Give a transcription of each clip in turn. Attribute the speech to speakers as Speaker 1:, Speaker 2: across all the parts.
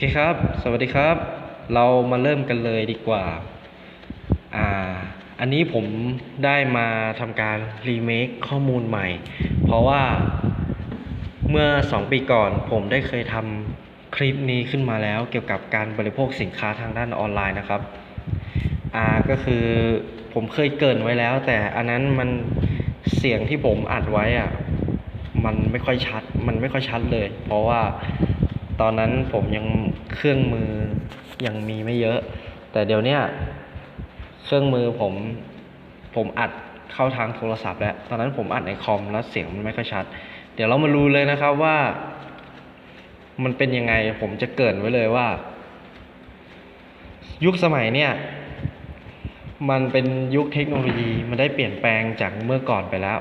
Speaker 1: เคครับ สวัสดีครับ เรามาเริ่มกันเลยดีกว่า อ่า อันนี้ผมได้มาทำการรีเมคข้อมูลใหม่ เพราะว่าเมื่อ 2 ปีก่อน ผมได้เคยทำคลิปนี้ขึ้นมาแล้ว เกี่ยวกับการบริโภคสินค้าทางด้านออนไลน์นะครับ อ่า ก็คือผมเคยเกินไว้แล้ว แต่อันนั้นมันเสียงที่ผมอัดไว้อะ มันไม่ค่อยชัด มันไม่ค่อยชัดเลย เพราะว่า ตอนนั้นผมยังเครื่องมือยังมีไม่เยอะ แต่เดี๋ยวเนี้ยเครื่องมือผมผมอัดเข้าทางโทรศัพท์แล้ว ตอนนั้นผมอัดในคอมแล้วเสียงมันไม่ค่อยชัด เดี๋ยวเรามารู้เลยนะครับว่า มันเป็นยังไงผมจะเกรินไว้เลยว่า ยุคสมัยเนี่ย มันเป็นยุคเทคโนโลยีมันได้เปลี่ยนแปลงจากเมื่อก่อนไปแล้ว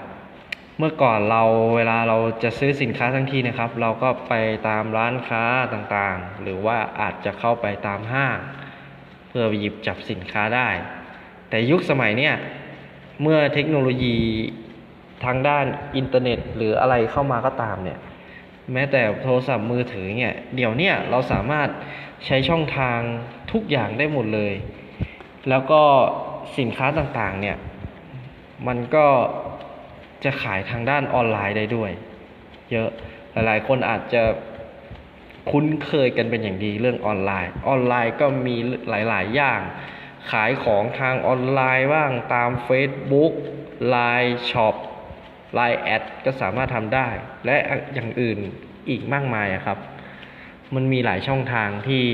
Speaker 1: เมื่อก่อนเราเวลาเราจะซื้อสินค้าทั้งทีนะครับ เราก็ไปตามร้านค้าต่างๆ หรือว่าอาจจะเข้าไปตามห้าง เพื่อหยิบจับสินค้าได้ แต่ยุคสมัยเนี่ยเมื่อเทคโนโลยีทางด้านอินเทอร์เน็ต หรืออะไรเข้ามาก็ตามเนี่ยแม้แต่โทรศัพท์มือถือเนี่ยเดี๋ยวเนี่ยเราสามารถใช้ช่องทางทุกอย่างได้หมดเลย แล้วก็สินค้าต่างๆเนี่ยมันก็ จะขายทางด้านออนไลน์ได้ด้วย เยอะหลายๆ คนอาจจะคุ้นเคยกันเป็นอย่างดีเรื่องออนไลน์ ออนไลน์ก็มีหลาย ๆ อย่าง ขายของทางออนไลน์บ้างตาม Facebook Line Shop Line แอดก็สามารถทำได้ และอย่างอื่นอีกมากมายครับ มันมีหลายช่องทางที่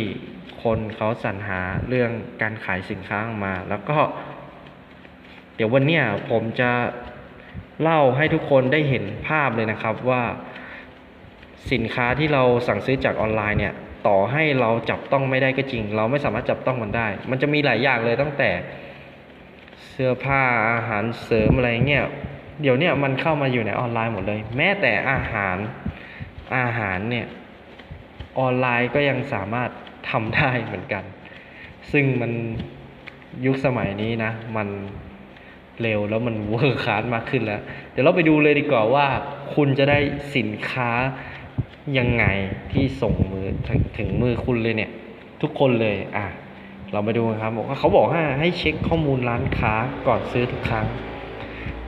Speaker 1: คนเขาสรรหาเรื่องการขายสินค้าออกมา แล้วก็ เดี๋ยววันเนี้ยผมจะ เล่าให้ทุกคนได้เห็นภาพเลยนะครับว่าสินค้าที่เราสั่งซื้อจากออนไลน์เนี่ย ต่อให้เราจับต้องไม่ได้ก็จริง เราไม่สามารถจับต้องมันได้ มันจะมีหลายอย่างเลยตั้งแต่เสื้อผ้าอาหารเสริมอะไรเงี้ยเดี๋ยวเนี้ยมันเข้ามาอยู่ในออนไลน์หมดเลย แม้แต่อาหารอาหารเนี่ยออนไลน์ก็ยังสามารถทำได้เหมือนกัน ซึ่งมันยุคสมัยนี้นะ มัน เร็วแล้วมันเวอร์คลาสมากขึ้นแล้ว เดี๋ยวเราไปดูเลยดีกว่าว่าคุณจะได้สินค้ายังไงที่ส่งมือถถึงมือคุณเลยเนี่ย ทุกคนเลยอะเราไปดูกันครับบอกว่าเขาบอกให้ให้เช็คข้อมูลร้านค้าก่อนซื้อทุกครั้ง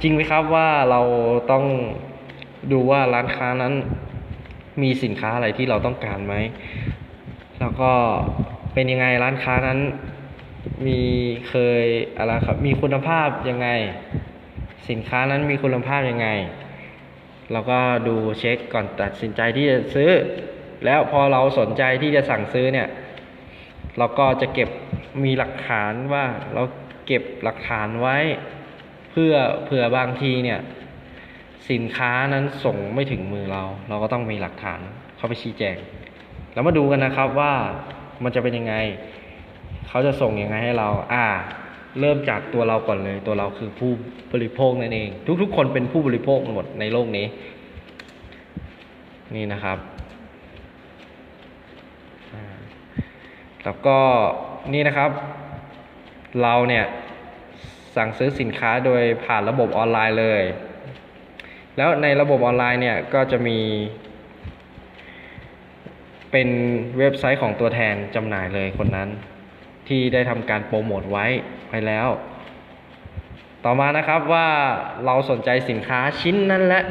Speaker 1: จริงไหมครับว่าเราต้องดูว่าร้านค้านั้น มีสินค้าอะไรที่เราต้องการไหมแล้วก็เป็นยังไงร้านค้านั้น มีเคยอะไรครับมีคุณภาพยังไง สินค้านั้นมีคุณภาพยังไง เราก็ดูเช็คก่อนตัดสินใจที่จะซื้อ แล้วพอเราสนใจที่จะสั่งซื้อเนี่ย เราก็จะเก็บมีหลักฐานว่าเราเก็บหลักฐานไว้ เพื่อเผื่อบางทีเนี่ย สินค้านั้นส่งไม่ถึงมือเรา เราก็ต้องมีหลักฐานเข้าไปชี้แจง แล้วมาดูกันนะครับว่ามันจะเป็นยังไง เขาจะส่งยังไงให้เราอ่า เริ่มจากตัวเราก่อนเลย ตัวเราคือผู้บริโภคนั่นเอง ทุกๆ คนเป็นผู้บริโภคหมดในโลกนี้ นี่นะครับแล้วก็นี่นะครับ เราเนี่ยสั่งซื้อสินค้าโดยผ่านระบบออนไลน์เลย แล้วในระบบออนไลน์เนี่ยก็จะมี เป็นเว็บไซต์ของตัวแทนจำหน่ายเลยคนนั้น ที่ได้ทำการโปรโมทไว้ไปแล้ว ต่อมานะครับว่าเราสนใจสินค้าชิ้นนั้นและ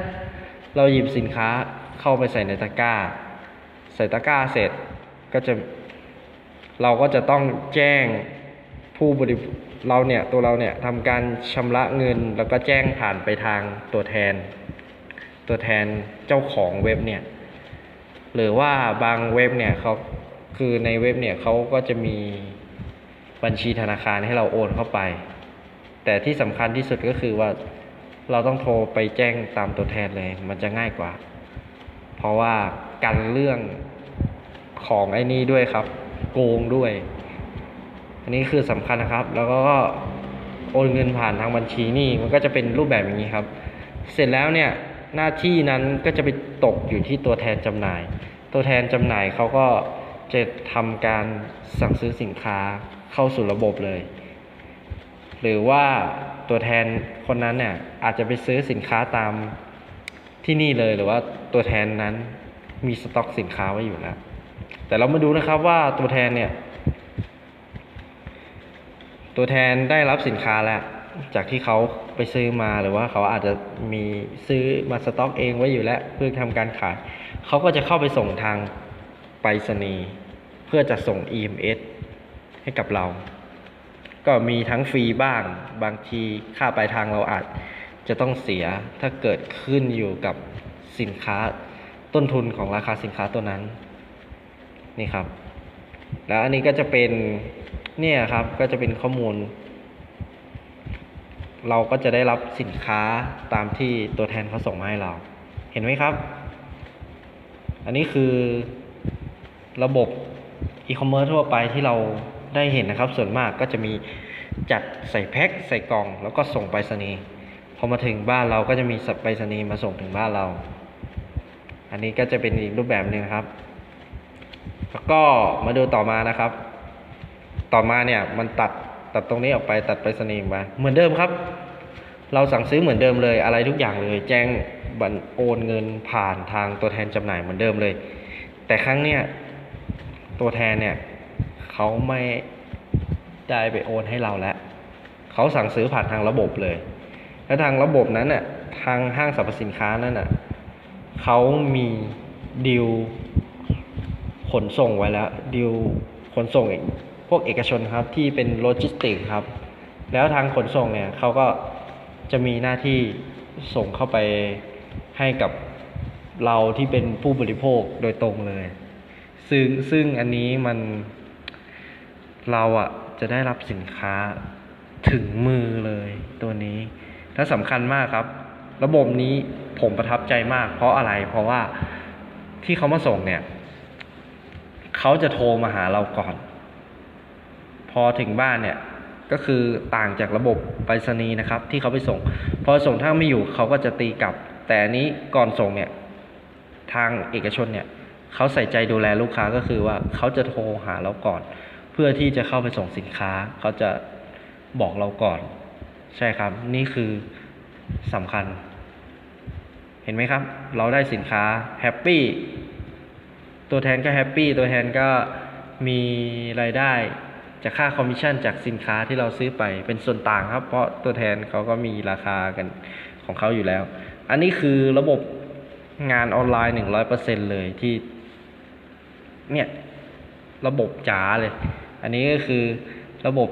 Speaker 1: เราหยิบสินค้าเข้าไปใส่ในตะกร้า ใส่ตะกร้าเสร็จก็จะเราก็จะต้องแจ้งผู้บริเราเนี่ยตัวเราเนี่ยทำการชำระเงินแล้วก็แจ้งผ่านไปทางตัวแทน ตัวแทนเจ้าของเว็บเนี่ยหรือว่าบางเว็บเนี่ยเขาคือในเว็บเนี่ยเขาก็จะมี บัญชีธนาคารให้เราโอนเข้าไป แต่ที่สำคัญที่สุดก็คือว่าเราต้องโทรไปแจ้งตามตัวแทนเลย มันจะง่ายกว่า เพราะว่ากันเรื่องของไอ้นี่ด้วยครับ โกงด้วย อันนี้คือสำคัญนะครับ แล้วก็โอนเงินผ่านทางบัญชีนี่มันก็จะเป็นรูปแบบอย่างนี้ครับ เสร็จแล้วเนี่ยหน้าที่นั้นก็จะไปตกอยู่ที่ตัวแทนจำหน่าย ตัวแทนจำหน่ายเขาก็จะทำการสั่งซื้อสินค้า เข้าสู่ระบบเลย หรือว่าตัวแทนคนนั้นเนี่ยอาจจะไปซื้อสินค้าตามที่นี่เลยหรือว่าตัวแทนนั้นมีสต็อกสินค้าไว้อยู่แล้ว แต่เรามาดูนะครับว่าตัวแทนเนี่ย ตัวแทนได้รับสินค้าแล้ว จากที่เขาไปซื้อมาหรือว่าเขาอาจจะมีซื้อมาสต็อกเองไว้อยู่แล้ว เพื่อทำการขาย เขาก็จะเข้าไปส่งทางไปรษณีย์เพื่อจะส่ง EMS ให้กับเรา ก็มีทั้งฟรีบ้าง บางทีค่าปลายทางเราอาจจะต้องเสียถ้าเกิดขึ้นอยู่กับสินค้าต้นทุนของราคาสินค้าตัวนั้น นี่ครับ แล้วอันนี้ก็จะเป็นเนี่ยครับก็จะเป็นข้อมูล เราก็จะได้รับสินค้าตามที่ตัวแทนเขาส่งมาให้เรา เห็นไหมครับ อันนี้คือระบบอีคอมเมิร์ซทั่วไปที่เรา ได้เห็นนะครับ ส่วนมากก็จะมีจัดใส่แพ็คใส่กล่อง แล้วก็ส่งไปรษณีย์พอมาถึงบ้านเราก็จะมีสับไปรษณีย์มาส่งถึงบ้านเรา อันนี้ก็จะเป็นอีกรูปแบบหนึ่งครับ แล้วก็มาดูต่อมานะครับ ต่อมาเนี่ยมันตัดตัดตรงนี้ออกไปตัดไปรษณีย์มาเหมือนเดิมครับ เราสั่งซื้อเหมือนเดิมเลย อะไรทุกอย่างเลย แจ้งบันโอนเงินผ่านทางตัวแทนจำหน่ายเหมือนเดิมเลย แต่ครั้งเนี้ยตัวแทนเนี่ย เขาไม่ได้ไปโอนให้เราแล้วเขาสั่งซื้อผ่านทางระบบเลย แล้วทางระบบนั้นน่ะทางห้างสรรพสินค้านั้นน่ะเขามีดีลขนส่งไว้แล้วดิวขนส่งเองพวกเอกชนครับที่เป็นโลจิสติกส์ครับ แล้วทางขนส่งเนี่ยเขาก็จะมีหน้าที่ส่งเข้าไปให้กับเราที่เป็นผู้บริโภคโดยตรงเลย ซึ่งซึ่งอันนี้มัน เราอะจะได้รับสินค้าถึงมือเลยตัวนี้และสำคัญมากครับ ระบบนี้ผมประทับใจมาก เพราะอะไรเพราะว่าที่เขามาส่งเนี่ยเขาจะโทรมาหาเราก่อน พอถึงบ้านเนี่ยก็คือต่างจากระบบไปรษณีย์นะครับ ที่เขาไปส่ง พอส่งถ้าไม่อยู่เขาก็จะตีกลับ แต่นี้ก่อนส่งเนี่ยทางเอกชนเนี่ยเขาใส่ใจดูแลลูกค้าก็คือว่าเขาจะโทรหาเราก่อน เพื่อที่จะเข้าไปส่งสินค้าเขาจะบอกเราก่อน ใช่ครับ นี่คือสำคัญ เห็นไหมครับ เราได้สินค้าแฮปปี้ตัวแทนก็แฮปปี้ตัวแทนก็มีรายได้จากค่าคอมมิชชั่นจากสินค้าที่เราซื้อไปเป็นส่วนต่างครับ เพราะตัวแทนเขาก็มีราคากันของเขาอยู่แล้ว อันนี้คือระบบงานออนไลน์หนึ่งร้อยเปอร์เซ็นเลยที่ เนี่ย ระบบจ๋าเลย อันนี้ก็คือระบบ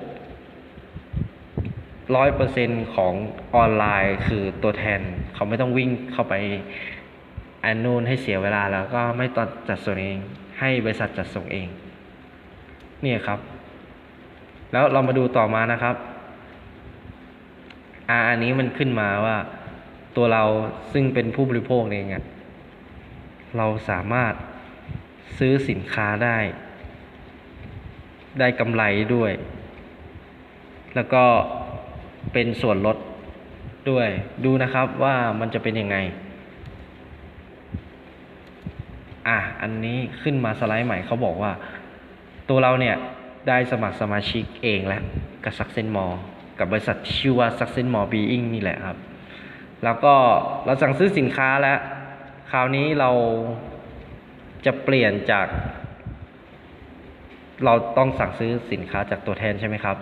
Speaker 1: ร้อยเปอร์เซ็นของออนไลน์คือตัวแทนเขาไม่ต้องวิ่งเข้าไปอันนู่นให้เสียเวลาแล้วก็ไม่ต้องจัดส่งเอง ให้บริษัทจัดส่งเองเนี่ครับ แล้วเรามาดูต่อมานะครับอ่าอันนี้มันขึ้นมาว่าตัวเราซึ่งเป็นผู้บริโภคเองอะเราสามารถซื้อสินค้าได้ ได้กำไรด้วย แล้วก็เป็นส่วนลดด้วย ดูนะครับว่ามันจะเป็นยังไง อะ อันนี้ขึ้นมาสไลด์ใหม่เขาบอกว่า ตัวเราเนี่ย ได้สมัครสมาชิกเองแล้วกับซักเซนมอกับบริษัทชื่อว่าซักเซนมอบีอิงนี่แหละครับ แล้วก็เราสั่งซื้อสินค้าแล้ว คราวนี้เราจะเปลี่ยนจาก เราต้องสั่งซื้อสินค้าจากตัวแทนใช่ไหมครับ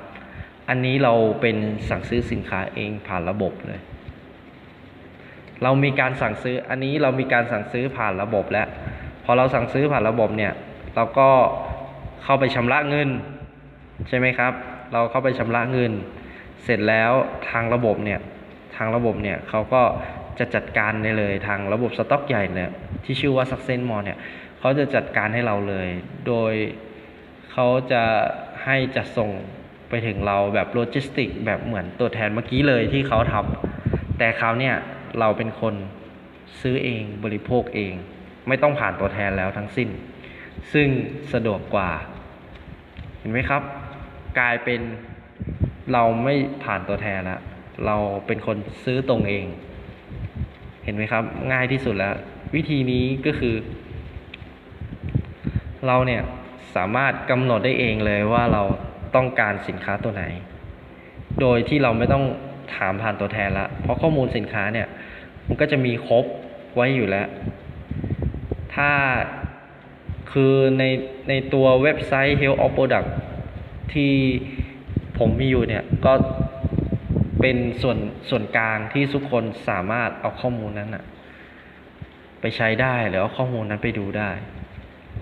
Speaker 1: อันนี้เราเป็นสั่งซื้อสินค้าเองผ่านระบบเลย เรามีการสั่งซื้ออันนี้เรามีการสั่งซื้อผ่านระบบแล้ว พอเราสั่งซื้อผ่านระบบเนี่ย เราก็เข้าไปชำระเงิน ใช่ไหมครับ เราเข้าไปชำระเงิน เสร็จแล้วทางระบบเนี่ยทางระบบเนี่ยเขาก็จะจัดการได้เลยทางระบบสต็อกใหญ่เนี่ยที่ชื่อว่า Success Mall เนี่ยเขาจะจัดการให้เราเลย โดย เขาจะให้จัดส่งไปถึงเราแบบโลจิสติกแบบเหมือนตัวแทนเมื่อกี้เลยที่เขาทำแต่คราวเนี่ยเราเป็นคนซื้อเองบริโภคเอง ไม่ต้องผ่านตัวแทนแล้วทั้งสิ้น ซึ่งสะดวกกว่า เห็นไหมครับ กลายเป็นเราไม่ผ่านตัวแทนแล้วเราเป็นคนซื้อตรงเอง เห็นไหมครับ ง่ายที่สุดแล้ว วิธีนี้ก็คือ เราเนี่ย สามารถกำหนดได้เองเลยว่าเราต้องการสินค้าตัวไหน โดยที่เราไม่ต้องถามผ่านตัวแทนละ เพราะข้อมูลสินค้าเนี่ย มันก็จะมีครบไว้อยู่แล้ว ถ้าคือในในตัวเว็บไซต์ Health of Product ที่ผมมีอยู่เนี่ยก็เป็นส่วนส่วนกลางที่ทุกคนสามารถเอาข้อมูลนั้นอะไปใช้ได้หรือเอาข้อมูลนั้นไปดูได้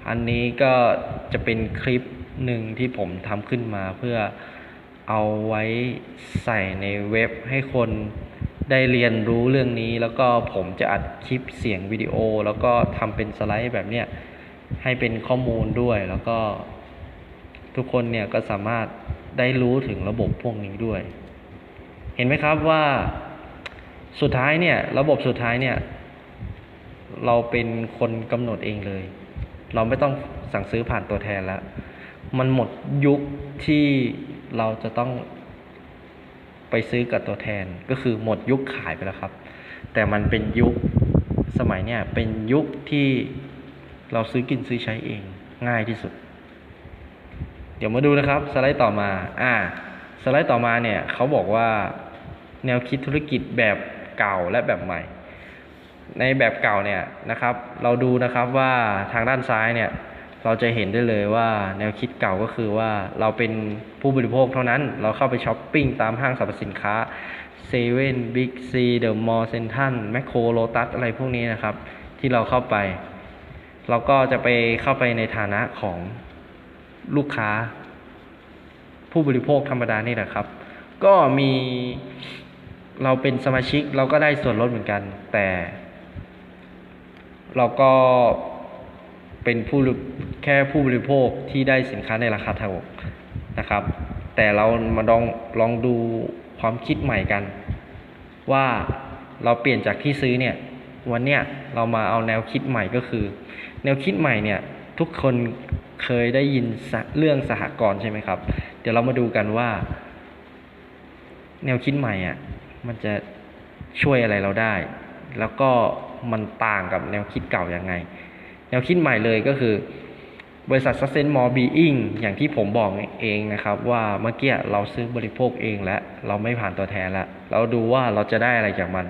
Speaker 1: อันนี้ก็จะเป็นคลิปหนึ่งที่ผมทำขึ้นมาเพื่อเอาไว้ใส่ในเว็บให้คนได้เรียนรู้เรื่องนี้ แล้วก็ผมจะอัดคลิปเสียงวิดีโอ แล้วก็ทำเป็นสไลด์แบบเนี้ยให้เป็นข้อมูลด้วยแล้วก็ ทุกคนเนี่ยก็สามารถได้รู้ถึงระบบพวกนี้ด้วย เห็นไหมครับว่าสุดท้ายเนี่ย ระบบสุดท้ายเนี่ย เราเป็นคนกำหนดเองเลย เราไม่ต้องสั่งซื้อผ่านตัวแทนแล้ว มันหมดยุคที่เราจะต้องไปซื้อกับตัวแทน ก็คือหมดยุคขายไปแล้วครับ แต่มันเป็นยุคสมัยเนี่ยเป็นยุคที่เราซื้อกินซื้อใช้เองง่ายที่สุด เดี๋ยวมาดูนะครับสไลด์ต่อมา อ่า สไลด์ต่อมาเนี่ยเขาบอกว่าแนวคิดธุรกิจแบบเก่าและแบบใหม่ ในแบบเก่าเนี่ยนะครับ เราดูนะครับว่าทางด้านซ้ายเนี่ยเราจะเห็นได้เลยว่าแนวคิดเก่าก็คือว่าเราเป็นผู้บริโภคเท่านั้น เราเข้าไปช้อปปิ้งตามห้างสรรพสินค้าเซเว่นบิ๊กซีเดอะมอลล์เซ็นทันแมคโครโลตัสอะไรพวกนี้นะครับ ที่เราเข้าไป เราก็จะไปเข้าไปในฐานะของลูกค้า ผู้บริโภคธรรมดานี่แหละครับ ก็มีเราเป็นสมาชิกเราก็ได้ส่วนลดเหมือนกัน แต่ เราก็เป็นผู้แค่ผู้บริโภคที่ได้สินค้าในราคาถูกนะครับ แต่เรามาลองลองดูความคิดใหม่กัน ว่าเราเปลี่ยนจากที่ซื้อเนี่ยวันเนี้ยเรามาเอาแนวคิดใหม่ก็คือ แนวคิดใหม่เนี่ยทุกคนเคยได้ยินเรื่องสหกรณ์ใช่ไหมครับ เดี๋ยวเรามาดูกันว่า แนวคิดใหม่อะมันจะช่วยอะไรเราได้ แล้วก็มันต่างกับแนวคิดเก่ายังไง แนวคิดใหม่เลยก็คือบริษัท Success More Being อย่างที่ผมบอกเองนะครับ ว่าเมื่อกี้เราซื้อบริโภคเองและเราไม่ผ่านตัวแทนแล้วเราดูว่าเราจะได้อะไรจากมัน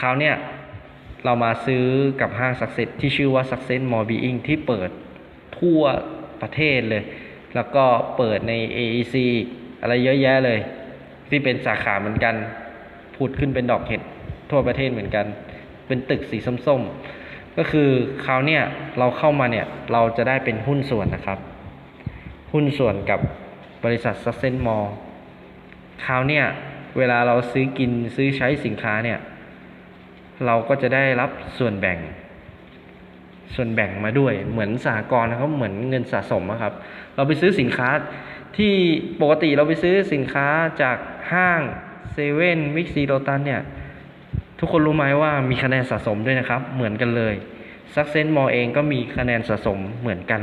Speaker 1: คราวเนี้ยเรามาซื้อกับห้าง Success ที่ชื่อว่า Success More Being ที่เปิดทั่วประเทศเลย แล้วก็เปิดใน AEC อะไรเยอะแยะเลย ที่เป็นสาขาเหมือนกันผุดขึ้นเป็นดอกเห็ด ทั่วประเทศเหมือนกัน เป็นตึกสีส้มๆ ก็คือคราวเนี้ยเราเข้ามาเนี่ยเราจะได้เป็นหุ้นส่วนนะครับ หุ้นส่วนกับบริษัท Success Mall คราวเนี้ยเวลาเราซื้อกินซื้อใช้สินค้าเนี่ย เราก็จะได้รับส่วนแบ่ง ส่วนแบ่งมาด้วย เหมือนสหกรณ์นะครับเหมือนเงินสะสมอะครับ เราไปซื้อสินค้าที่ปกติเราไปซื้อสินค้าจากห้างเซเว่นวิกซีโรตันเนี่ย ทุกคนรู้ไหมว่ามีคะแนนสะสมด้วยนะครับ เหมือนกันเลยซักเซนมอเองก็มีคะแนนสะสมเหมือนกัน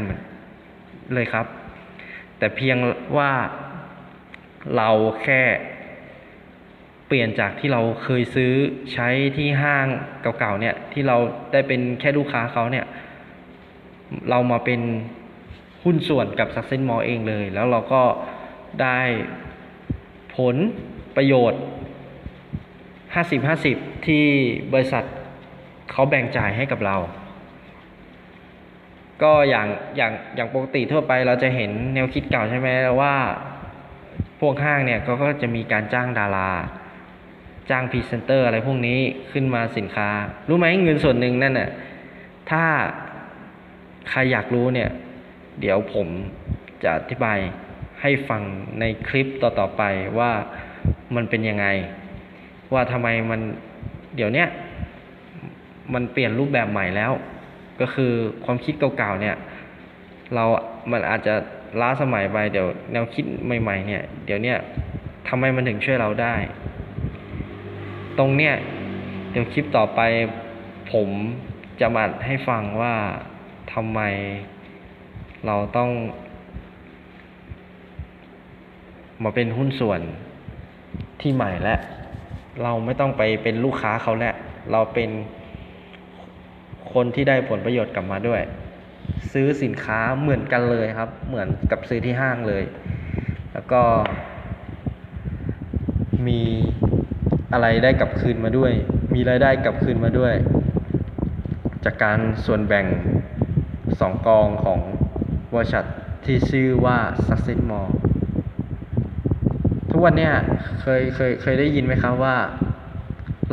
Speaker 1: เลยครับ แต่เพียงว่าเราแค่เปลี่ยนจากที่เราเคยซื้อใช้ที่ห้างเก่าๆเนี่ยที่เราได้เป็นแค่ลูกค้าเขาเนี่ย เรามาเป็นหุ้นส่วนกับซักเซนมอเองเลย แล้วเราก็ได้ผลประโยชน์ 50-50 ที่บริษัทเขาแบ่งจ่ายให้กับเรา ก็อย่างอย่างอย่างปกติทั่วไปเราจะเห็นแนวคิดเก่าใช่ไหมว่า พวกห้างเนี่ยเขาก็จะมีการจ้างดารา จ้างพรีเซนเตอร์อะไรพวกนี้ขึ้นมาสินค้า รู้ไหมเงินส่วนหนึ่งนั่นน่ะถ้าใครอยากรู้เนี่ย เดี๋ยวผมจะอธิบายให้ฟังในคลิปต่อๆไปว่ามันเป็นยังไง ว่าทำไมมันเดี๋ยวเนี้ยมันเปลี่ยนรูปแบบใหม่แล้ว ก็คือความคิดเก่าๆเนี่ย เรา มันอาจจะล้าสมัยไปเดี๋ยวแนวคิดใหม่ ๆ เนี่ย เดี๋ยวเนี้ยทำไมมันถึงช่วยเราได้ ตรงเนี้ยเดี๋ยวคลิปต่อไปผมจะมาให้ฟังว่าทำไมเราต้อง มาเป็นหุ้นส่วนที่ใหม่และ เราไม่ต้องไปเป็นลูกค้าเขาแล้วเราเป็นคนที่ได้ผลประโยชน์กลับมาด้วย ซื้อสินค้าเหมือนกันเลยครับ เหมือนกับซื้อที่ห้างเลย แล้วก็ มีอะไรได้กลับคืนมาด้วย มีรายได้กลับคืนมาด้วย จากการส่วนแบ่งสองกองของบริษัทที่ชื่อว่า Success Mall ทุกวันเนี่ยเคยเคยเคยได้ยินไหมครับว่า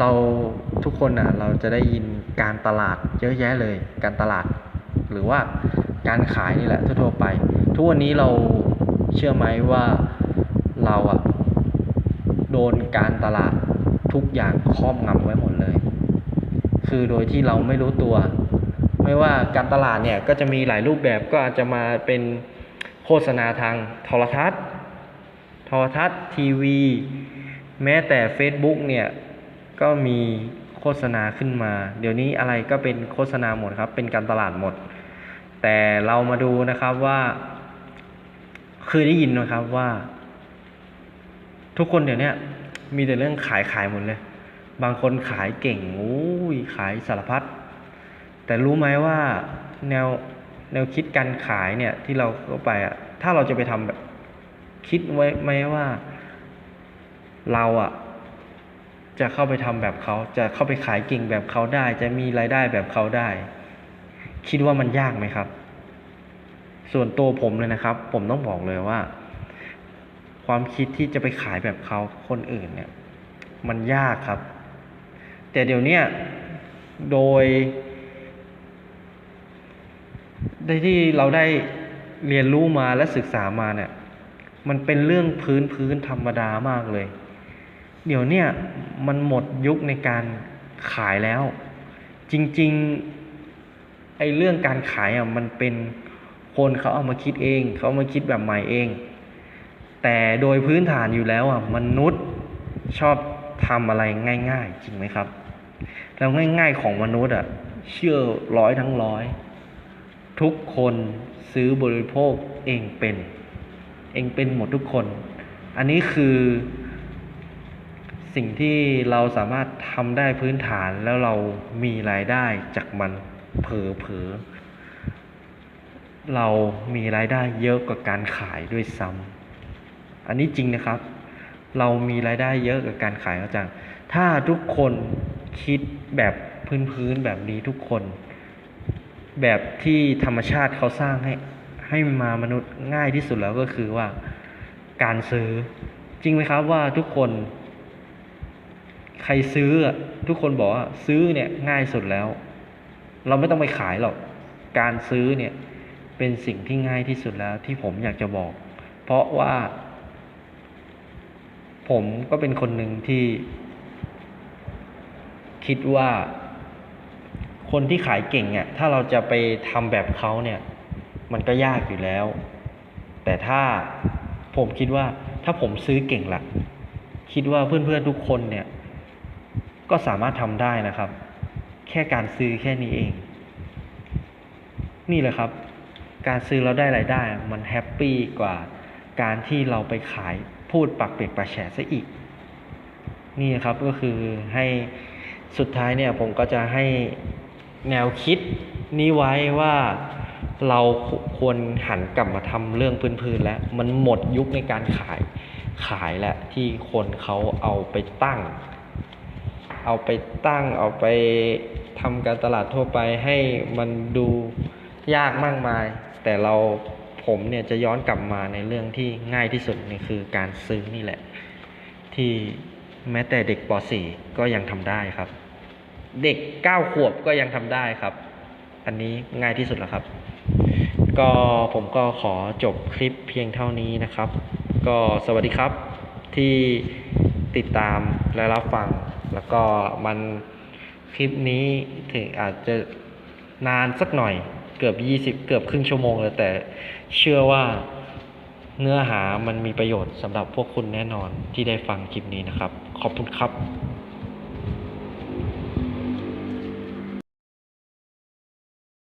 Speaker 1: เราทุกคนอะเราจะได้ยินการตลาดเยอะแยะเลย การตลาด หรือว่าการขายนี่แหละทั่วๆไป ทุกวันนี้เราเชื่อไหมว่าเราอะโดนการตลาดทุกอย่างครอบงำไว้หมดเลย คือโดยที่เราไม่รู้ตัว ไม่ว่าการตลาดเนี่ยก็จะมีหลายรูปแบบก็อาจจะมาเป็นโฆษณาทางโทรทัศน์ รทัศน์ทีวี แม้แต่ Facebook เนี่ยก็มีโฆษณาขึ้นมา เดี๋ยวนี้อะไรก็เป็นโฆษณาหมดครับ เป็นการตลาดหมด แต่เรามาดูนะครับว่าเคยได้ยินไหมครับว่า ทุกคนเดี๋ยวนี้มีแต่เรื่องขายขายหมดเลย บางคนขายเก่งโอ้ยขายสารพัดแต่รู้ไหมว่าแนวแนวคิดการขายเนี่ยที่เราเข้าไปอะถ้าเราจะไปทำแบบ คิดไว้ไหมว่า เราอะจะเข้าไปทำแบบเขา จะเข้าไปขายเก่งแบบเขาได้ จะมีรายได้แบบเขาได้ คิดว่ามันยากไหมครับ ส่วนตัวผมเลยนะครับ ผมต้องบอกเลยว่า ความคิดที่จะไปขายแบบเขาคนอื่นเนี่ย มันยากครับ แต่เดี๋ยวนี้โดย ได้ที่เราได้เรียนรู้มาและศึกษามาเนี่ย มันเป็นเรื่องพื้นพื้นธรรมดามากเลย เดี๋ยวเนี่ยมันหมดยุคในการขายแล้ว จริงๆไอ้เรื่องการขายอะมันเป็นคนเขาเอามาคิดเอง เขาเอามาคิดแบบใหม่เอง แต่โดยพื้นฐานอยู่แล้วอะมนุษย์ชอบทำอะไรง่าย ๆ จริงไหมครับ แล้วง่าย ๆ ของมนุษย์อะเชื่อร้อยทั้งร้อย ทุกคนซื้อบริโภคเองเป็น เองเป็นหมดทุกคน อันนี้คือสิ่งที่เราสามารถทำได้พื้นฐานแล้วเรามีรายได้จากมันเผลอเผอๆเรามีรายได้เยอะกว่าการขายด้วยซ้ำอันนี้จริงนะครับ เรามีรายได้เยอะกว่าการขายเขาจังถ้าทุกคนคิดแบบพื้นๆแบบนี้ทุกคน แบบที่ธรรมชาติเขาสร้างให้ ให้มามนุษย์ง่ายที่สุดแล้วก็คือว่าการซื้อ จริงไหมครับว่าทุกคน ใครซื้อทุกคนบอกว่าซื้อเนี่ยง่ายสุดแล้ว เราไม่ต้องไปขายหรอกการซื้อเนี่ยเป็นสิ่งที่ง่ายที่สุดแล้วที่ผมอยากจะบอก เพราะว่า ผมก็เป็นคนหนึ่งที่ คิดว่า คนที่ขายเก่งอะถ้าเราจะไปทำแบบเขาเนี่ย มันก็ยากอยู่แล้ว แต่ถ้าผมคิดว่าถ้าผมซื้อเก่งละคิดว่าเพื่อนๆทุกคนเนี่ย ก็สามารถทำได้นะครับ แค่การซื้อแค่นี้เอง นี่แหละครับ การซื้อเราได้รายได้ มันแฮปปี้กว่าการที่เราไปขายพูดปักเปียกปากแฉะซะอีก นี่ครับก็คือให้สุดท้ายเนี่ยผมก็จะให้แนวคิดนี้ไว้ว่า เราควรหันกลับมาทำเรื่องพื้นๆแล้ว มันหมดยุคในการขายขายแล้วที่คนเขาเอาไปตั้ง เอาไปตั้งเอาไปทำการตลาดทั่วไปให้มันดูยากมากมาย แต่เราผมเนี่ยจะย้อนกลับมาในเรื่องที่ง่ายที่สุดนี่คือการซื้อนี่แหละ ที่แม้แต่เด็กป .4 ก็ยังทำได้ครับ เด็ก 9 ขวบก็ยังทำได้ครับ อันนี้ง่ายที่สุดแล้วครับ ก็ผมก็ขอจบคลิปเพียงเท่านี้นะครับ ก็สวัสดีครับที่ติดตามและรับฟัง แล้วก็มันคลิปนี้ถึงอาจจะนานสักหน่อยเกือบ 20 เกือบครึ่งชั่วโมงเลยแต่เชื่อว่าเนื้อหามันมีประโยชน์สำหรับพวกคุณแน่นอนที่ได้ฟังคลิปนี้นะครับ ขอบคุณครับ